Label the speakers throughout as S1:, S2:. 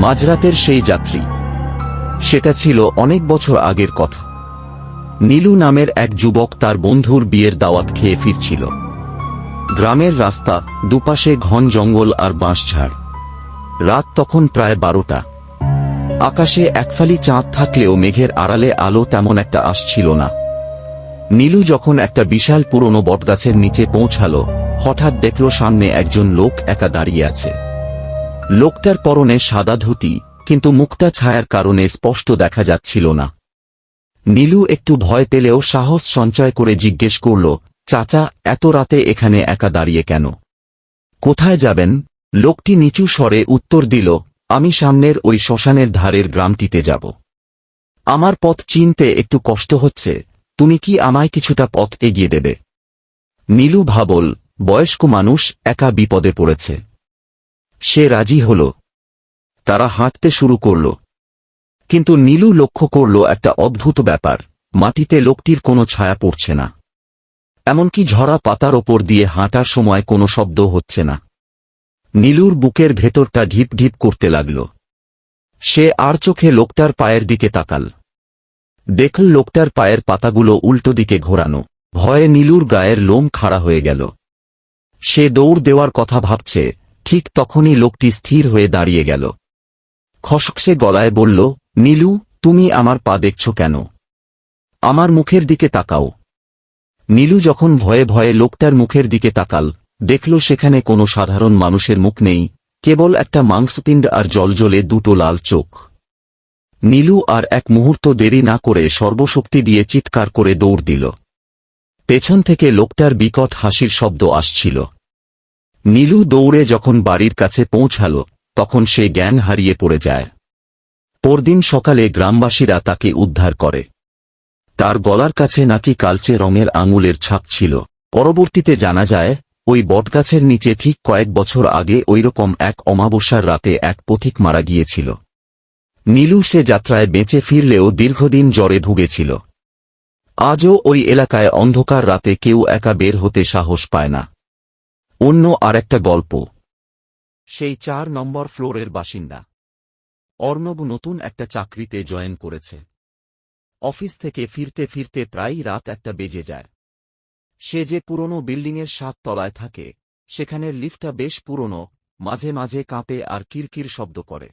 S1: মাঝরাতের সেই যাত্রী। সেটা ছিল অনেক বছর আগের কথা। নীলু নামের এক যুবক তার বন্ধুর বিয়ের দাওয়াত খেয়ে ফিরছিল। গ্রামের রাস্তা, দুপাশে ঘন জঙ্গল আর বাঁশঝাড়। রাত তখন প্রায় বারোটা। আকাশে একফালি চাঁদ থাকলেও মেঘের আড়ালে আলো তেমন একটা আসছিল না। নীলু যখন একটা বিশাল পুরনো বটগাছের নিচে পৌঁছাল, হঠাৎ দেখল সামনে একজন লোক একা দাঁড়িয়ে আছে। লোকটার পরনে সাদা ধুতি, কিন্তু মুখটা ছায়ার কারণে স্পষ্ট দেখা যাচ্ছিল না। নীলু একটু ভয় পেলেও সাহস সঞ্চয় করে জিজ্ঞেস করল, চাচা, এত রাতে এখানে একা দাঁড়িয়ে কেন? কোথায় যাবেন? লোকটি নিচু স্বরে উত্তর দিল, আমি সামনের ওই শ্মশানের ধারের গ্রামটিতে যাব। আমার পথ চিনতে একটু কষ্ট হচ্ছে, তুমি কি আমায় কিছুটা পথ এগিয়ে দেবে? নীলু ভাবল, বয়স্ক মানুষ একা বিপদে পড়েছে। সে রাজি হল। তারা হাঁটতে শুরু করল। কিন্তু নীলু লক্ষ্য করল একটা অদ্ভুত ব্যাপার। মাটিতে লোকটির কোনো ছায়া পড়ছে না। এমনকি ঝরা পাতার ওপর দিয়ে হাঁটার সময় কোনো শব্দ হচ্ছে না। নীলুর বুকের ভেতরটা ঢিপ ঢিপ করতে লাগল। সে আর চোখে লোকটার পায়ের দিকে তাকাল। দেখল লোকটার পায়ের পাতাগুলো উল্টো দিকে ঘোরানো। ভয়ে নীলুর গায়ের লোম খাড়া হয়ে গেল। সে দৌড় দেওয়ার কথা ভাবছে। ঠিক তখনই লোকটি স্থির হয়ে দাঁড়িয়ে গেল। খসকসে গলায় বলল, নীলু, তুমি আমার পা দেখছ কেন? আমার মুখের দিকে তাকাও নীলু যখন ভয়ে ভয়ে লোকটার মুখের দিকে তাকাল, দেখল সেখানে কোনো সাধারণ মানুষের মুখ নেই, কেবল একটা মাংসপিণ্ড আর জলজলে দুটো লাল চোখ। নীলু আর এক মুহূর্ত দেরি না করে সর্বশক্তি দিয়ে চিৎকার করে দৌড় দিল। পেছন থেকে লোকটার বিকট হাসির শব্দ আসছিল। নীলু দৌড়ে যখন বাড়ির কাছে পৌঁছাল, তখন সে জ্ঞান হারিয়ে পড়ে যায়। পরদিন সকালে গ্রামবাসীরা তাকে উদ্ধার করে। তার গলার কাছে নাকি কালচে রঙের আঙুলের ছাপ ছিল। পরবর্তীতে জানা যায়, ওই বটগাছের নিচে ঠিক কয়েক বছর আগে ওইরকম এক অমাবস্যার রাতে এক পথিক মারা গিয়েছিল। নীলু সে যাত্রায় বেঁচে ফিরলেও দীর্ঘদিন জ্বরে ভুগেছিল। আজও ওই এলাকায় অন্ধকার রাতে কেউ একা বের হতে সাহস পায় না। অন্য আরেকটা গল্প। সেই চার নম্বর ফ্লোরের বাসিন্দা। অর্ণব নতুন একটা চাকরিতে জয়েন করেছে। অফিস থেকে ফিরতে ফিরতে প্রায়ই রাত একটা বেজে যায়। সে যে পুরনো বিল্ডিংয়ের সাত তলায় থাকে, সেখানের লিফটটা বেশ পুরনো, মাঝে মাঝে কাঁপে আর কিরকির শব্দ করে।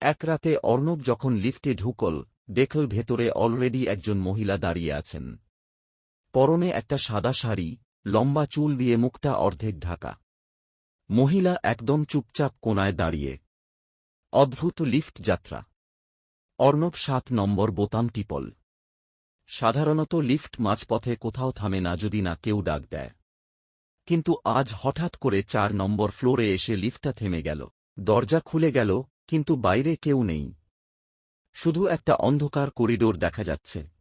S1: এক রাতে অর্ণব যখন লিফটে ঢুকল, দেখল ভেতরে অলরেডি একজন মহিলা দাঁড়িয়ে আছেন। পরনে একটা সাদা শাড়ি লম্বা চুল দিয়ে মুখটা অর্ধেক ঢাকা। মহিলা একদম চুপচাপ কোনায় দাঁড়িয়ে। অদ্ভুত লিফট যাত্রা। অর্ণব সাত নম্বর বোতাম টিপল। সাধারণত লিফট মাঝপথে কোথাও থামে না যদি না কেউ ডাক দেয়। কিন্তু আজ হঠাৎ করে চার নম্বর ফ্লোরে এসে লিফটটা থেমে গেল। দরজা খুলে গেল, কিন্তু বাইরে কেউ নেই। শুধু একটা অন্ধকার করিডোর দেখা যাচ্ছে।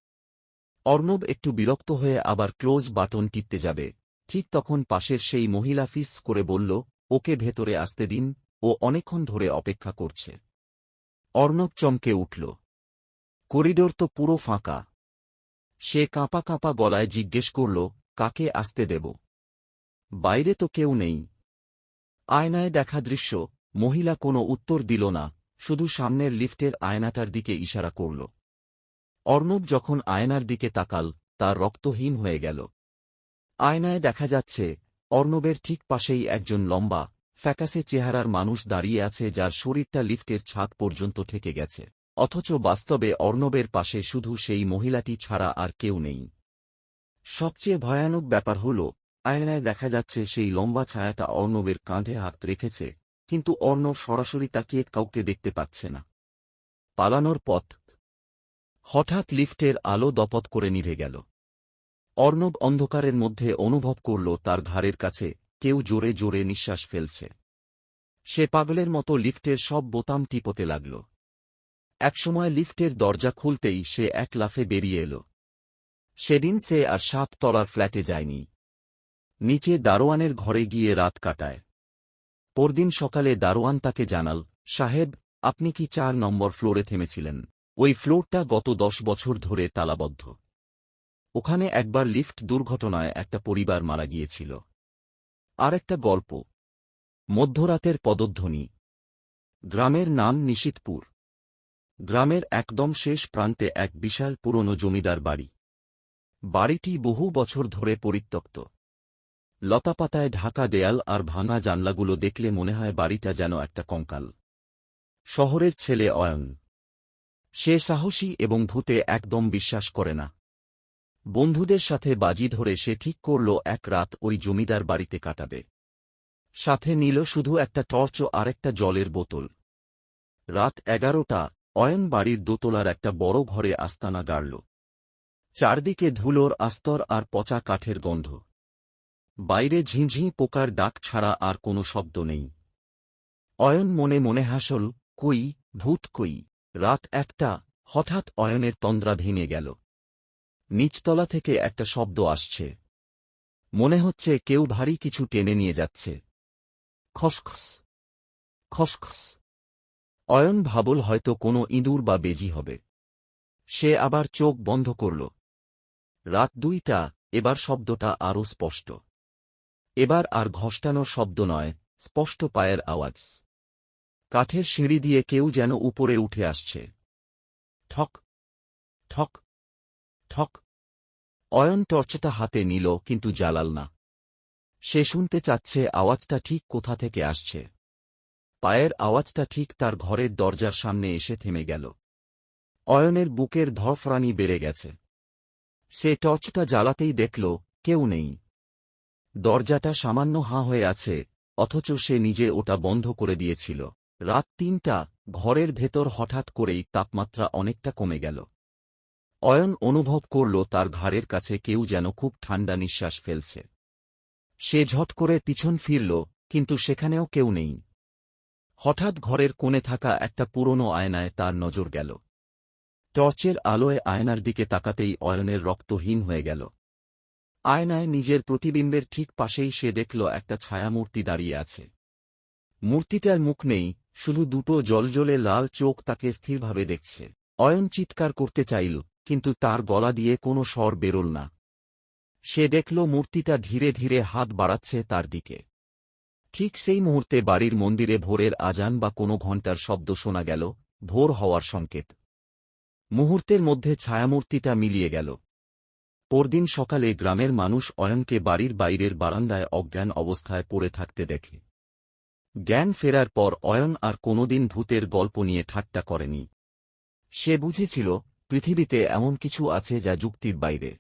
S1: অর্ণব একটু বিরক্ত হয়ে আবার ক্লোজ বাটন টিপতে যাবে। ঠিক তখন পাশের সেই মহিলা ফিস করে বলল, ওকে ভেতরে আসতে দিন, ও অনেকক্ষণ ধরে অপেক্ষা করছে। অর্ণব চমকে উঠল। করিডোর তো পুরো ফাঁকা। সে কাঁপা কাঁপা গলায় জিজ্ঞেস করল, কাকে আসতে দেব? বাইরে তো কেউ নেই। আয়নায় দেখা দৃশ্য, মহিলা কোনো উত্তর দিল না, শুধু সামনের লিফটের আয়নাটার দিকে ইশারা করল। অর্ণব যখন আয়নার দিকে তাকাল, তার রক্তহীন হয়ে গেল। আয়নায় দেখা যাচ্ছে, অর্ণবের ঠিক পাশেই একজন লম্বা, ফ্যাকাসে চেহারার মানুষ দাঁড়িয়ে আছে যার শরীরটা লিফটের ছাদ পর্যন্ত থেকে গেছে। অথচ বাস্তবে অর্ণবের পাশে শুধু সেই মহিলাটি ছাড়া আর কেউ নেই। সবচেয়ে ভয়ানক ব্যাপার হল, আয়নায় দেখা যাচ্ছে সেই লম্বা ছায়াটা অর্ণবের কাঁধে হাত রেখেছে, কিন্তু অর্ণব সরাসরি তাকিয়ে কাউকে দেখতে পাচ্ছে না। পালানোর পথ হঠাৎ লিফটের আলো দপত করে নিভে গেল। অর্ণব অন্ধকারের মধ্যে অনুভব করল তার ঘাড়ের কাছে কেউ জোরে জোরে নিঃশ্বাস ফেলছে। সে পাগলের মতো লিফটের সব বোতাম টিপতে লাগল। একসময় লিফটের দরজা খুলতেই সে এক লাফে বেরিয়ে এল। সেদিন সে আর সাত তলার ফ্ল্যাটে যায়নি। নিচে দারোয়ানের ঘরে গিয়ে রাত কাটায়। পরদিন সকালে দারোয়ান তাকে জানাল, সাহেব, আপনি কি চার নম্বর ফ্লোরে থেমেছিলেন? ওই ফ্লোরটা গত দশ বছর ধরে তালাবদ্ধ। ওখানে একবার লিফট দুর্ঘটনায় একটা পরিবার মারা গিয়েছিল। আর একটা গল্প। মধ্যরাতের পদধ্বনি। গ্রামের নাম নিশিতপুর। গ্রামের একদম শেষ প্রান্তে এক বিশাল পুরনো জমিদার বাড়ি। বাড়িটি বহু বছর ধরে পরিত্যক্ত। লতাপাতায় ঢাকা দেয়াল আর ভাঙা জানলাগুলো দেখলে মনে হয় বাড়িটা যেন একটা কঙ্কাল। শহরের ছেলে অয়ন। সে সাহসী এবং ভূতে একদম বিশ্বাস করে না। বন্ধুদের সাথে বাজি ধরে সে ঠিক করল, এক রাত ওই জমিদার বাড়িতে কাটাবে। সাথে নিল শুধু একটা টর্চ ও আরেকটা জলের বোতল। রাত এগারোটা, অয়ন বাড়ির দোতলার একটা বড় ঘরে আস্তানা গাড়ল। চারদিকে ধুলোর আস্তর আর পচা কাঠের গন্ধ। বাইরে ঝিঁঝিঁ পোকার ডাক ছাড়া আর কোনো শব্দ নেই। অয়ন মনে মনে হাসল, কই, ভূত কই? রাত একটা, হঠাৎ অয়নের তন্দ্রা ভেঙে গেল। নিচতলা থেকে একটা শব্দ আসছে। মনে হচ্ছে কেউ ভারী কিছু টেনে নিয়ে যাচ্ছে। খসখস খসখস অয়ন ভাবল হয়তো কোনো ইঁদুর বা বেজি হবে। সে আবার চোখ বন্ধ করল। রাত দুইটা, এবার শব্দটা আরও স্পষ্ট। এবার আর ঘষ্টানোর শব্দ নয়, স্পষ্ট পায়ের আওয়াজ। কাঠের সিঁড়ি দিয়ে কেউ যেন উপরে উঠে আসছে। ঠক ঠক ঠক। অয়ন টর্চটা হাতে নিল, কিন্তু জ্বালাল না। সে শুনতে চাচ্ছে আওয়াজটা ঠিক কোথা থেকে আসছে। পায়ের আওয়াজটা ঠিক তার ঘরের দরজার সামনে এসে থেমে গেল। অয়নের বুকের ধরফরানি বেড়ে গেছে। সে টর্চটা জ্বালাতেই দেখল, কেউ নেই। দরজাটা সামান্য হাঁ হয়ে আছে, অথচ সে নিজে ওটা বন্ধ করে দিয়েছিল। রাত তিনটা, ঘরের ভেতর হঠাৎ করেই তাপমাত্রা অনেকটা কমে গেল। অয়ন অনুভব করল তার ঘাড়ের কাছে কেউ যেন খুব ঠান্ডা নিঃশ্বাস ফেলছে। সে ঝট করে পিছন ফিরল, কিন্তু সেখানেও কেউ নেই। হঠাৎ ঘরের কোণে থাকা একটা পুরনো আয়নায় তার নজর গেল। টর্চের আলোয় আয়নার দিকে তাকাতেই অয়নের রক্তহীন হয়ে গেল। আয়নায় নিজের প্রতিবিম্বের ঠিক পাশেই সে দেখল একটা ছায়ামূর্তি দাঁড়িয়ে আছে। মূর্তিটার মুখ নেই শুধু দুটো জলজলে লাল চোখ তাকে স্থিরভাবে দেখছে। অয়ন চিৎকার করতে চাইল, কিন্তু তার গলা দিয়ে কোনো স্বর বেরোল না। সে দেখল মূর্তিটা ধীরে ধীরে হাত বাড়াচ্ছে তার দিকে। ঠিক সেই মুহূর্তে বাড়ির মন্দিরে ভোরের আজান বা কোনো ঘণ্টার শব্দ শোনা গেল, ভোর হওয়ার সংকেত। মুহূর্তের মধ্যে ছায়ামূর্তিটা মিলিয়ে গেল। পরদিন সকালে গ্রামের মানুষ অয়নকে বাড়ির বাইরের বারান্দায় অজ্ঞান অবস্থায় পড়ে থাকতে দেখে। জ্ঞান ফেরার পর অয়ন আর কোনোদিন ভূতের গল্প নিয়ে ঠাট্টা করেনি। সে বুঝেছিল, পৃথিবীতে এমন কিছু আছে যা যুক্তির বাইরে।